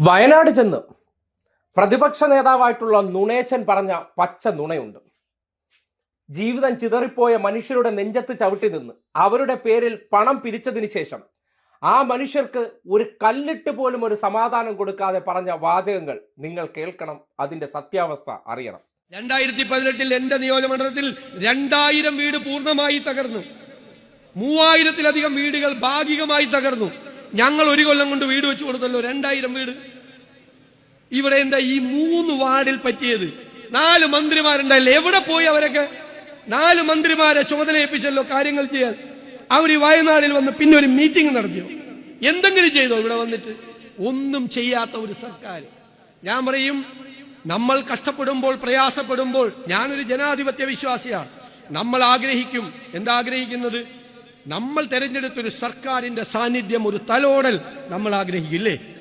വയനാട് ചെന്ന് പ്രതിപക്ഷ നേതാവായിട്ടുള്ള നുണേശൻ പറഞ്ഞ പച്ച നുണയുണ്ട്. ജീവിതം ചിതറിപ്പോയ മനുഷ്യരുടെ നെഞ്ചത്ത് ചവിട്ടി നിന്ന് അവരുടെ പേരിൽ പണം പിരിച്ചതിന് ശേഷം ആ മനുഷ്യർക്ക് ഒരു കല്ലിട്ട് പോലും ഒരു സമാധാനം കൊടുക്കാതെ പറഞ്ഞ വാചകങ്ങൾ നിങ്ങൾ കേൾക്കണം അതിന്റെ സത്യാവസ്ഥ അറിയണം. രണ്ടായിരത്തി പതിനെട്ടിൽ എന്റെ നിയോജകമണ്ഡലത്തിൽ രണ്ടായിരം വീട് പൂർണമായി തകർന്നു. മൂവായിരത്തിലധികം വീടുകൾ ഭാഗികമായി തകർന്നു. ഞങ്ങൾ ഒരു കൊല്ലം കൊണ്ട് വീട് വെച്ചു കൊടുത്തല്ലോ രണ്ടായിരം വീട്. ഇവിടെ എന്താ ഈ മൂന്ന് വാർഡിൽ പറ്റിയത്? നാല് മന്ത്രിമാരുണ്ടായില്ലേ? എവിടെ പോയി അവരൊക്കെ? നാല് മന്ത്രിമാരെ ചുമതല ഏൽപ്പിച്ചല്ലോ കാര്യങ്ങൾ ചെയ്യാൻ. അവർ ഈ വയനാടിൽ വന്ന് പിന്നെ ഒരു മീറ്റിംഗ് നടത്തിയോ? എന്തെങ്കിലും ചെയ്തോ ഇവിടെ വന്നിട്ട്? ഒന്നും ചെയ്യാത്ത ഒരു സർക്കാർ. ഞാൻ പറയും നമ്മൾ കഷ്ടപ്പെടുമ്പോൾ പ്രയാസപ്പെടുമ്പോൾ ഞാനൊരു ജനാധിപത്യ വിശ്വാസിയാണ്. നമ്മൾ ആഗ്രഹിക്കും. എന്താ ആഗ്രഹിക്കുന്നത്? നമ്മൾ തെരഞ്ഞെടുത്തൊരു സർക്കാരിന്റെ സാന്നിധ്യം ഒരു തലോടൽ നമ്മൾ ആഗ്രഹിക്കില്ലേ?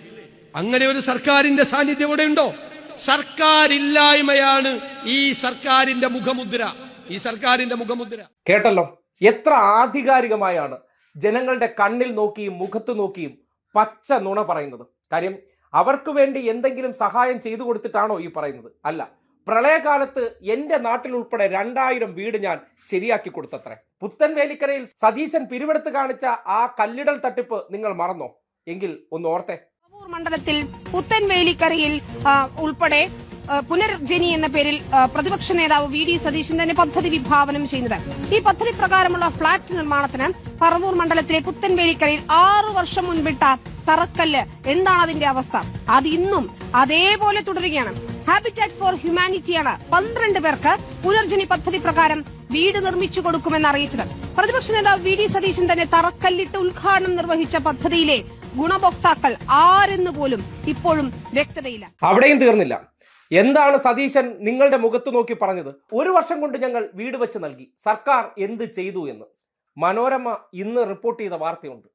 അങ്ങനെ ഒരു സർക്കാരിന്റെ സാന്നിധ്യം ഇവിടെ ഉണ്ടോ സർക്കാരില്ലായ്മയാണ് ഈ സർക്കാരിന്റെ മുഖമുദ്ര. ഈ സർക്കാരിന്റെ മുഖമുദ്ര. കേട്ടല്ലോ? എത്ര ആധികാരികമായാണ് ജനങ്ങളുടെ കണ്ണിൽ നോക്കിയും മുഖത്ത് നോക്കിയും പച്ച നുണ പറയുന്നത്. കാര്യം അവർക്ക് വേണ്ടി എന്തെങ്കിലും സഹായം ചെയ്തു കൊടുത്തിട്ടാണോ ഈ പറയുന്നത്? അല്ല. പ്രളയകാലത്ത് എന്റെ നാട്ടിൽ ഉൾപ്പെടെ രണ്ടായിരം വീട് ഞാൻ ശരിയാക്കി കൊടുത്തത്രേ. പുത്തൻവേലിക്കരയിൽ സതീശൻ പിരിവെടുത്ത് കാണിച്ച ആ കല്ലിടൽ തട്ടിപ്പ് നിങ്ങൾ മറന്നോ? എങ്കിൽ ഒന്ന് ഓർത്തെ. മണ്ഡലത്തിൽ പുത്തൻവേലിക്കരയിൽ ഉൾപ്പെടെ പുനർജനി എന്ന പേരിൽ പ്രതിപക്ഷ നേതാവ് വി ഡി സതീശൻ തന്നെ പദ്ധതി വിഭാവനം ചെയ്യുന്നത്. ഈ പദ്ധതി പ്രകാരമുള്ള ഫ്ളാറ്റ് നിർമ്മാണത്തിന് പറവൂർ മണ്ഡലത്തിലെ പുത്തൻവേലിക്കരയിൽ ആറു വർഷം മുൻപിട്ട തറക്കല്ല്. എന്താണ് അതിന്റെ അവസ്ഥ? അത് ഇന്നും അതേപോലെ തുടരുകയാണ്. ഹാബിറ്റാറ്റ് ഫോർ ഹ്യൂമാനിറ്റിയാണ് പന്ത്രണ്ട് പേർക്ക് പുനർജനി പദ്ധതി പ്രകാരം വീട് നിർമ്മിച്ചു കൊടുക്കുമെന്ന് അറിയിച്ചത്. പ്രതിപക്ഷ നേതാവ് വി ഡി സതീശൻ തന്നെ തറക്കല്ലിട്ട് ഉദ്ഘാടനം നിർവഹിച്ച പദ്ധതിയിലെ ഗുണഭോക്താക്കൾ ആരെന്ന് പോലും ഇപ്പോഴും വ്യക്തതയില്ല. അവിടെയും തീർന്നില്ല. എന്താണ് സതീശൻ നിങ്ങളുടെ മുഖത്ത് നോക്കി പറഞ്ഞത്? ഒരു വർഷം കൊണ്ട് ഞങ്ങൾ വീട് വെച്ച് നൽകി. സർക്കാർ എന്ത് ചെയ്തു എന്ന്. മനോരമ ഇന്ന് റിപ്പോർട്ട് ചെയ്ത വാർത്തയുണ്ട്.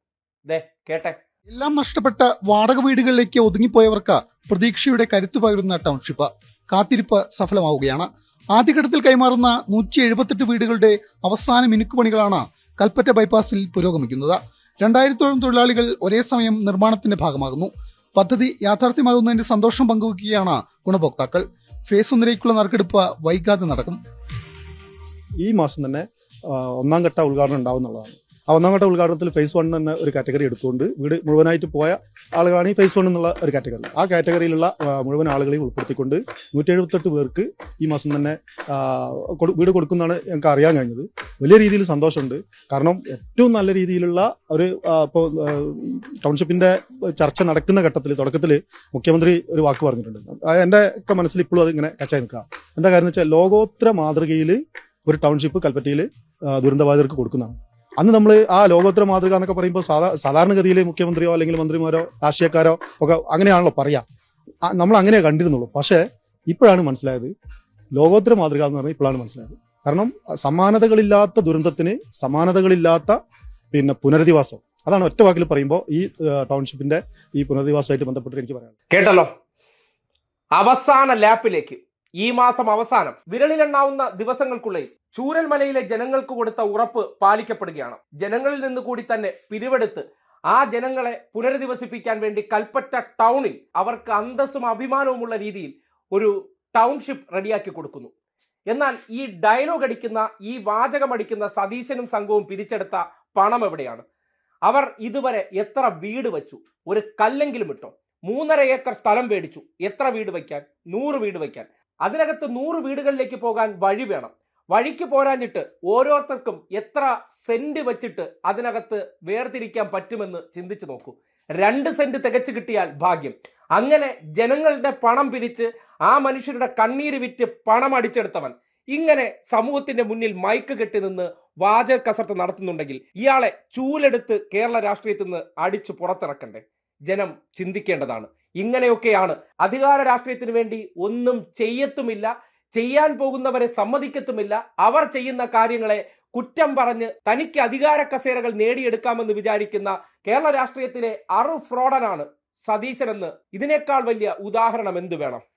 ദേ കേട്ടെ? എല്ലാം നഷ്ടപ്പെട്ട വാടക വീടുകളിലേക്ക് ഒതുങ്ങിപ്പോയവർക്ക് പ്രതീക്ഷയുടെ കരുത്തു പകരുന്ന ടൗൺഷിപ്പ് കാത്തിരിപ്പ് സഫലമാവുകയാണ്. ആദ്യഘട്ടത്തിൽ കൈമാറുന്ന നൂറ്റി എഴുപത്തെട്ട് വീടുകളുടെ അവസാന മിനുക്കുപണികളാണ് കൽപ്പറ്റ ബൈപ്പാസിൽ പുരോഗമിക്കുന്നത്. രണ്ടായിരത്തോളം തൊഴിലാളികൾ ഒരേ സമയം നിർമ്മാണത്തിന്റെ ഭാഗമാകുന്നു. പദ്ധതി യാഥാർത്ഥ്യമാകുന്നതിന്റെ സന്തോഷം പങ്കുവയ്ക്കുകയാണ് ഗുണഭോക്താക്കൾ. ഫേസ് ഒന്നിലേക്കുള്ള നറുക്കെടുപ്പ് വൈകാതെ നടക്കും. ഈ മാസം തന്നെ ഒന്നാം ഘട്ട ഉദ്ഘാടനം ഉണ്ടാവുന്നുള്ളതാണ് ആ ഒന്നാം ഘട്ട ഉദ്ഘാടനത്തിൽ ഫേസ് വൺ എന്ന ഒരു കാറ്റഗറി എടുത്തുകൊണ്ട് വീട് മുഴുവനായിട്ട് പോയ ആളുകളാണ് ഈ ഫേസ് വൺ എന്നുള്ള ഒരു കാറ്റഗറി ആ കാറ്റഗറിയിലുള്ള മുഴുവൻ ആളുകളെയും ഉൾപ്പെടുത്തിക്കൊണ്ട് നൂറ്റി എഴുപത്തെട്ട് പേർക്ക് ഈ മാസം തന്നെ വീട് കൊടുക്കുന്നതാണ് ഞങ്ങൾക്ക് അറിയാൻ കഴിഞ്ഞത്. വലിയ രീതിയിൽ സന്തോഷമുണ്ട്. കാരണം ഏറ്റവും നല്ല രീതിയിലുള്ള ഒരു ഇപ്പോൾ ടൗൺഷിപ്പിന്റെ ചർച്ച നടക്കുന്ന ഘട്ടത്തിൽ തുടക്കത്തിൽ മുഖ്യമന്ത്രി ഒരു വാക്ക് പറഞ്ഞിട്ടുണ്ട്. എന്റെ ഒക്കെ മനസ്സിൽ ഇപ്പോഴും അത് ഇങ്ങനെ കച്ചായി നിൽക്കുക. എന്താ കാര്യം വെച്ചാൽ ലോകോത്തര മാതൃകയിൽ ഒരു ടൗൺഷിപ്പ് കൽപ്പറ്റയിൽ ദുരന്തബാധിതർക്ക് കൊടുക്കുന്നതാണ്. അന്ന് നമ്മൾ ആ ലോകോത്തര മാതൃക എന്നൊക്കെ പറയുമ്പോൾ സാധാ സാധാരണഗതിയിൽ മുഖ്യമന്ത്രിയോ അല്ലെങ്കിൽ മന്ത്രിമാരോ രാഷ്ട്രീയക്കാരോ ഒക്കെ അങ്ങനെയാണല്ലോ പറയാ. നമ്മൾ അങ്ങനെ കണ്ടിരുന്നുള്ളൂ. പക്ഷേ ഇപ്പോഴാണ് മനസ്സിലായത് ലോകോത്തര മാതൃക എന്ന് പറഞ്ഞാൽ ഇപ്പോഴാണ് മനസ്സിലായത്. കാരണം സമാനതകളില്ലാത്ത ദുരന്തത്തിന് സമാനതകളില്ലാത്ത പിന്നെ പുനരധിവാസം. അതാണ് ഒറ്റ വാക്കിൽ പറയുമ്പോൾ ഈ ടൗൺഷിപ്പിന്റെ ഈ പുനരധിവാസമായിട്ട് ബന്ധപ്പെട്ട് എനിക്ക് പറയാനുള്ളത്. കേട്ടല്ലോ? അവസാന ലാപ്പിലേക്ക് ഈ മാസം അവസാനം വിരളിലെണ്ണാവുന്ന ദിവസങ്ങൾക്കുള്ളിൽ ചൂരൽമലയിലെ ജനങ്ങൾക്ക് കൊടുത്ത ഉറപ്പ് പാലിക്കപ്പെടുകയാണ്. ജനങ്ങളിൽ നിന്ന് കൂടി തന്നെ പിരിവെടുത്ത് ആ ജനങ്ങളെ പുനരധിവസിപ്പിക്കാൻ വേണ്ടി കൽപ്പറ്റ ടൗണിൽ അവർക്ക് അന്തസ്സും അഭിമാനവുമുള്ള രീതിയിൽ ഒരു ടൗൺഷിപ്പ് റെഡിയാക്കി കൊടുക്കുന്നു. എന്നാൽ ഈ ഡയലോഗ് അടിക്കുന്ന ഈ വാചകം അടിക്കുന്ന സതീശനും സംഘവും പിരിച്ചെടുത്ത പണം എവിടെയാണ്? അവർ ഇതുവരെ എത്ര വീട് വച്ചു? ഒരു കല്ലെങ്കിലും ഇട്ടോ? മൂന്നര ഏക്കർ സ്ഥലം മേടിച്ചു. എത്ര വീട് വയ്ക്കാൻ? നൂറ് വീട് വയ്ക്കാൻ. അതിനകത്ത് നൂറ് വീടുകളിലേക്ക് പോകാൻ വഴി വേണം. വഴിക്ക് പോരാഞ്ഞിട്ട് ഓരോരുത്തർക്കും എത്ര സെന്റ് വെച്ചിട്ട് അതിനകത്ത് വേർതിരിക്കാൻ പറ്റുമെന്ന് ചിന്തിച്ചു നോക്കൂ. രണ്ട് സെന്റ് തികച്ചു കിട്ടിയാൽ ഭാഗ്യം. അങ്ങനെ ജനങ്ങളുടെ പണം പിരിച്ച് ആ മനുഷ്യരുടെ കണ്ണീര് വിറ്റ് പണം അടിച്ചെടുത്തവൻ. ഇങ്ങനെ സമൂഹത്തിന്റെ മുന്നിൽ മൈക്ക് കെട്ടി നിന്ന് വാചക കസർത്ത് നടത്തുന്നുണ്ടെങ്കിൽ ഇയാളെ ചൂലെടുത്ത് കേരള രാഷ്ട്രീയത്തിൽ നിന്ന് അടിച്ചു പുറത്തിറക്കണ്ടേ? ജനം ചിന്തിക്കേണ്ടതാണ്. ഇങ്ങനെയൊക്കെയാണ്. അധികാര രാഷ്ട്രീയത്തിന് വേണ്ടി ഒന്നും ചെയ്യത്തുമില്ല ചെയ്യാൻ പോകുന്നവരെ സമ്മതിക്കത്തുമില്ല. അവർ ചെയ്യുന്ന കാര്യങ്ങളെ കുറ്റം പറഞ്ഞ് തനിക്ക് അധികാര കസേരകൾ നേടിയെടുക്കാമെന്ന് വിചാരിക്കുന്ന കേരള രാഷ്ട്രീയത്തിലെ അറു ഫ്രോഡനാണ് സതീശനെന്ന്. ഇതിനേക്കാൾ വലിയ ഉദാഹരണം എന്തു വേണം?